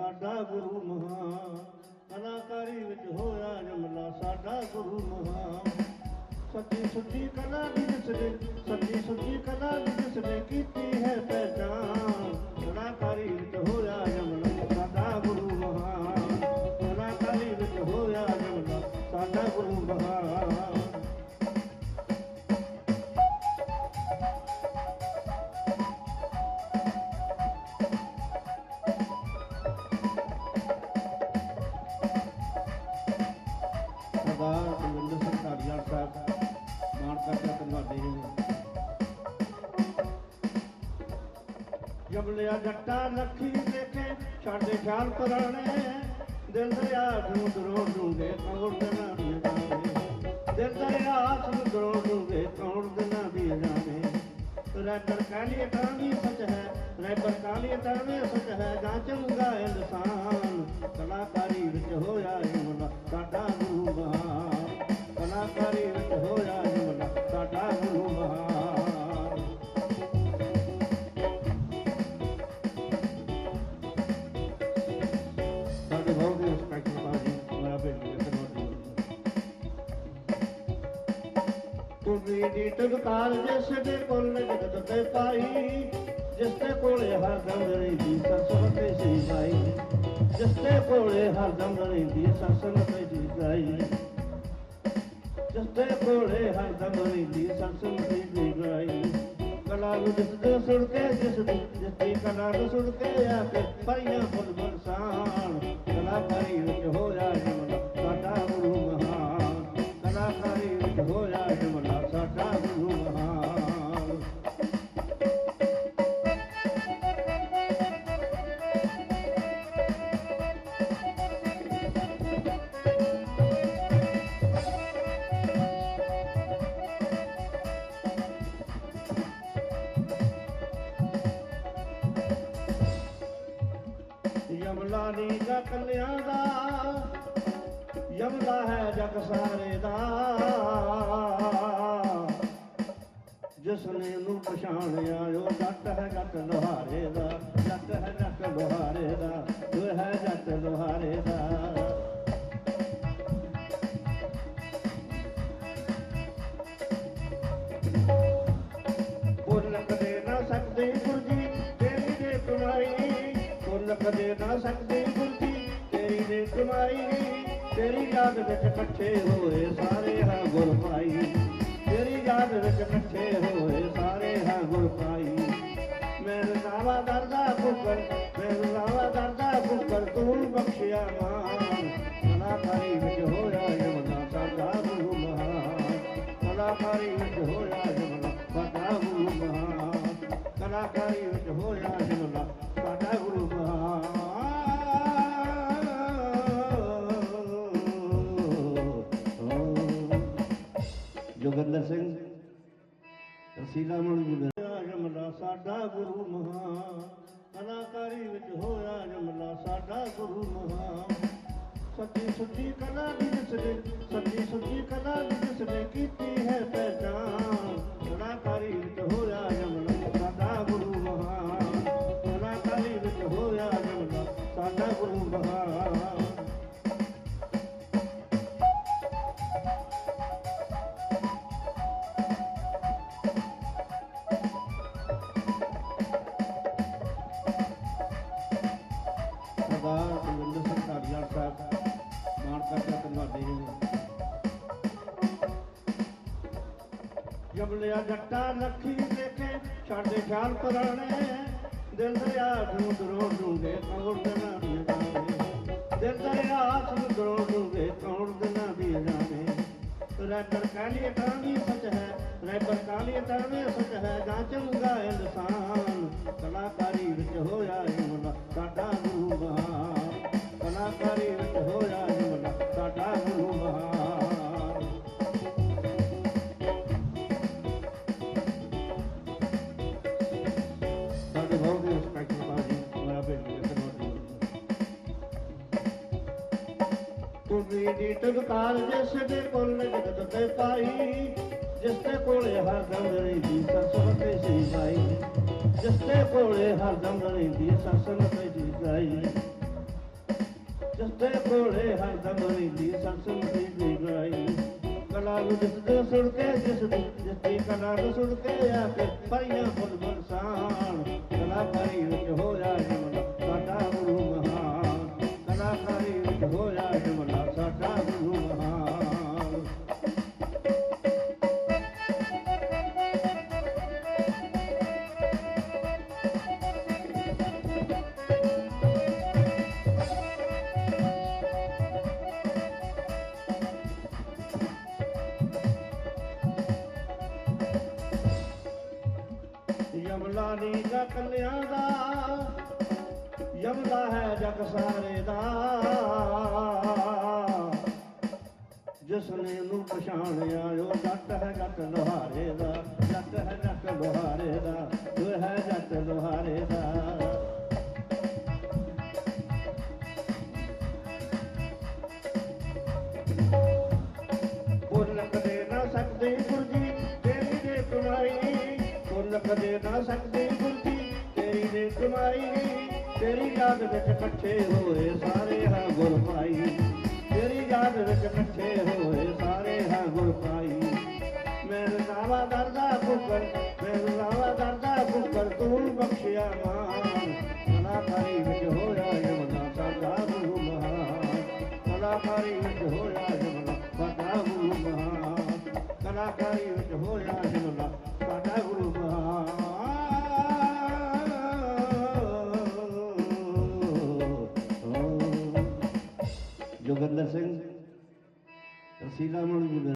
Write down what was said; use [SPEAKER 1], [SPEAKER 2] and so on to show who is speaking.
[SPEAKER 1] ਸਾਡਾ ਗੁਰੂ ਮਹਾਨ, ਕਲਾਕਾਰੀ ਵਿੱਚ ਹੋਇਆ ਜਮਲਾ, ਸਾਡਾ ਗੁਰੂ ਮਹਾਨ। ਸੱਚੀ ਸੁੱਚੀ ਕਲਾ ਦੀ ਜਿਸਨੇ ਸੱਚੀ ਸੁੱਚੀ ਕਲਾ ਦੀ ਜਿਸਨੇ ਕੀਤੀ ਹੈ ਪਹਿਚਾਨ ਕਰਦਾ ਧੰਨਵਾਦੀ ਜੀ ਜੱਟਾ ਲੱਖੀ ਦੇਖੇ ਛਾੜੇ ਖਿਆਲ ਪੁਰਾਣੇ। ਦਿਲ ਦਰਿਆ ਸਮੁੰਦਰੋਂ ਡੂੰਘੇ ਕੌੜ ਦਿਨਾਂ ਦੀ ਜਾਣੇ। ਦਿਲ ਦਰਿਆ ਸਮੁੰਦਰੋਂ ਡੂੰਘੇ ਕੌੜ ਦਿਨਾਂ ਦੀ ਜਾਣੇ। ਰੈਬਰ ਕਾਲੀ ਟਾਂਗੀ ਸੱਚ ਹੈ ਰੈਬਰ ਕਾਲੀ ਟਾਂਗੀ ਸੱਚ ਹੈ। ਜਾਂ ਚੰਗਾ ਇਨਸਾਨ ਕਲਾਕਾਰੀ ਵਿੱਚ ਹੋਇਆ ਜਮਲਾ ਸਾਡਾ ਕੁੜੀ ਦੀ ਜਿਸ ਦੇ ਕੋਲ ਜਗਤ ਤੇ ਪਾਈ, ਜਿਸ ਦੇ ਕੋਲੇ ਹਰ ਦਮ ਰਹਿੰਦੀ ਸਸਨ ਤੇ ਸੀ ਗਾਈ ਜਿਸ ਦੇ ਕੋਲੇ ਹਰ ਦਮ ਰਹਿੰਦੀ ਸਸਨ ਤੇ ਸੀ ਗਾਈ ਜਿਸ ਦੇ ਕੋਲੇ ਹਰ ਦਮ ਰਹਿੰਦੀ ਸਸਨ ਤੇ ਸੀ ਗਾਈ ਕਲਾ ਨੂੰ ਜਿਸ ਦੇ ਸੁਣ ਕੇ, ਜਿਸ ਦੀ ਜਿਸ ਦੀ ਕਲਾ ਨੂੰ ਸੁਣ ਕੇ ਆ ਕੇ ਪਰੀਆਂ ਫੁੱਲ ਬਰਸਾਨ ਕਲਾਕਾਰੀ ਵਿੱਚ ਹੋਇਆ ਜਮਲਾ ਯਮਲਾ ਦਾ ਕੱਲਿਆਂ ਦਾ ਯਮਲਾ ਹੈ ਜਗ ਸਾਰੇ ਦਾ। ਜਿਸ ਨੇ ਉਹਨੂੰ ਪਛਾਣਿਆ, ਉਹ ਜੱਟ ਹੈ ਜੱਟ ਲੋਹਾਰੇ ਦਾ, ਜੱਟ ਹੈ ਜੱਟ ਲੋਹਾਰੇ ਦਾ, ਉਹ ਹੈ ਜੱਟ ਲੋਹਾਰੇ ਦਾ। ਦੇ ਕਮਾਈ ਤੇਰੀ ਯਾਦ ਵਿੱਚ ਇਕੱਠੇ ਹੋਏ ਸਾਰੇ ਹਾਂ ਗੁਰ ਭਾਈ ਤੇਰੀ ਯਾਦ ਵਿੱਚ ਇਕੱਠੇ ਹੋਏ ਸਾਰੇ ਹਾਂ ਗੁਰ ਭਾਈ ਮੇਰੇ ਨਾਵਾ ਦਰਦਾ ਫੁਕਰ ਮੇਰੇ ਨਾਵਾ ਸਾਡਾ ਗੁਰੂ ਮਹਾਨ ਕਲਾਕਾਰੀ ਵਿੱਚ ਹੋਇਆ ਜਮਲਾ, ਸਾਡਾ ਗੁਰੂ ਮਹਾਨ ਸੱਚੀ ਸੁੱਚੀ ਕਲਾ ਦੀ ਜਿਸਨੇ ਸੱਚੀ ਸੁੱਚੀ ਕਲਾ ਦੀ ਕਰਦਾ ਧੰਨਵਾਦੀ ਜੀ ਜਬਲਿਆ ਜੱਟਾ ਲੱਖੀ ਦੇਖੇ ਛਾੜੇ ਖਿਆਲ ਪੁਰਾਣੇ। ਦਿਲ ਦਰਿਆ ਸਮੁੰਦਰੋਂ ਡੂੰਘੇ ਕੌੜ ਦਿਨਾਂ ਦੀ ਜਾਣੇ ਦਿਲ ਦਰਿਆ ਸਮੁੰਦਰੋਂ ਡੂੰਘੇ ਕੌੜ ਦਿਨਾਂ ਦੀ ਜਾਣੇ ਰੈਬਰ ਕਾਲੀ ਟਾਂਗੀ ਸੱਚ ਹੈ ਰੈਬਰ ਕਾਲੀ ਟਾਂਗੀ ਸੱਚ ਹੈ। ਜਾਂ ਚੰਗਾ ਇਨਸਾਨ ਕਲਾਕਾਰੀ ਵਿੱਚ ਹੋਇਆ ਜਮਲਾ ਸਾਡਾ ਗੁਰੂ ਕੀਟਨ ਤਾਰ ਜਿਸ ਦੇ ਕੋਲ ਜਗਤ ਤੇ ਪਾਈ, ਜਿਸ ਦੇ ਕੋਲੇ ਹਰ ਦਮ ਰਹਿੰਦੀ ਸੰਸਨਤ ਸੀ ਸਾਈ ਜਿਸ ਦੇ ਕੋਲੇ ਹਰ ਦਮ ਰਹਿੰਦੀ ਸੰਸਨਤ ਸੀ ਸਾਈ ਜਿਸ ਦੇ ਕੋਲੇ ਹਰ ਦਮ ਰਹਿੰਦੀ ਸੰਸਨਤ ਸੀ ਸਾਈ ਕਲਾ ਨੂੰ ਜਿਸ ਦੇ ਸੁਣ ਕੇ, ਜਿਸ ਦੀ ਜਿਸ ਦੀ ਕਲਾ ਨੂੰ ਸੁਣ ਕੇ ਆ ਕੇ ਪਰਿਆ ਫੁੱਲ ਬਰਸਾਨ ਕਲਾ ਪਰੀ ਵਿੱਚ ਹੋਇਆ ਯਮਲਾ ਦਾ ਕੰਨਿਆ ਦਾ ਯਮਲਾ ਹੈ ਜਗ ਸਾਰੇ ਦਾ। ਜਿਸ ਨੇ ਨੂੰ ਪਛਾਣਿਆ, ਉਹ ਜੱਟ ਹੈ ਜੱਟ ਲੋਹਾਰੇ ਦਾ, ਜੱਟ ਹੈ ਜੱਟ ਲੋਹਾਰੇ ਦਾ, ਉਹ ਹੈ ਜੱਟ ਲੋਹਾਰੇ ਦਾ। ਤੇਰੀ ਦੇ ਤੇਰੀ ਯਾਦ ਵਿੱਚ ਇਕੱਠੇ ਹੋਏ ਸਾਰੇ ਹਾਂ ਗੁਰ ਭਾਈ ਤੇਰੀ ਯਾਦ ਵਿੱਚ ਇਕੱਠੇ ਹੋਏ ਸਾਰੇ ਹਾਂ ਗੁਰ ਭਾਈ ਮੈਂ ਰਜ਼ਾਵਾ ਦਰਦਾ ਫੁਕਰ ਮੈਂ ਰਜ਼ਾਵਾ ਦਰਦਾ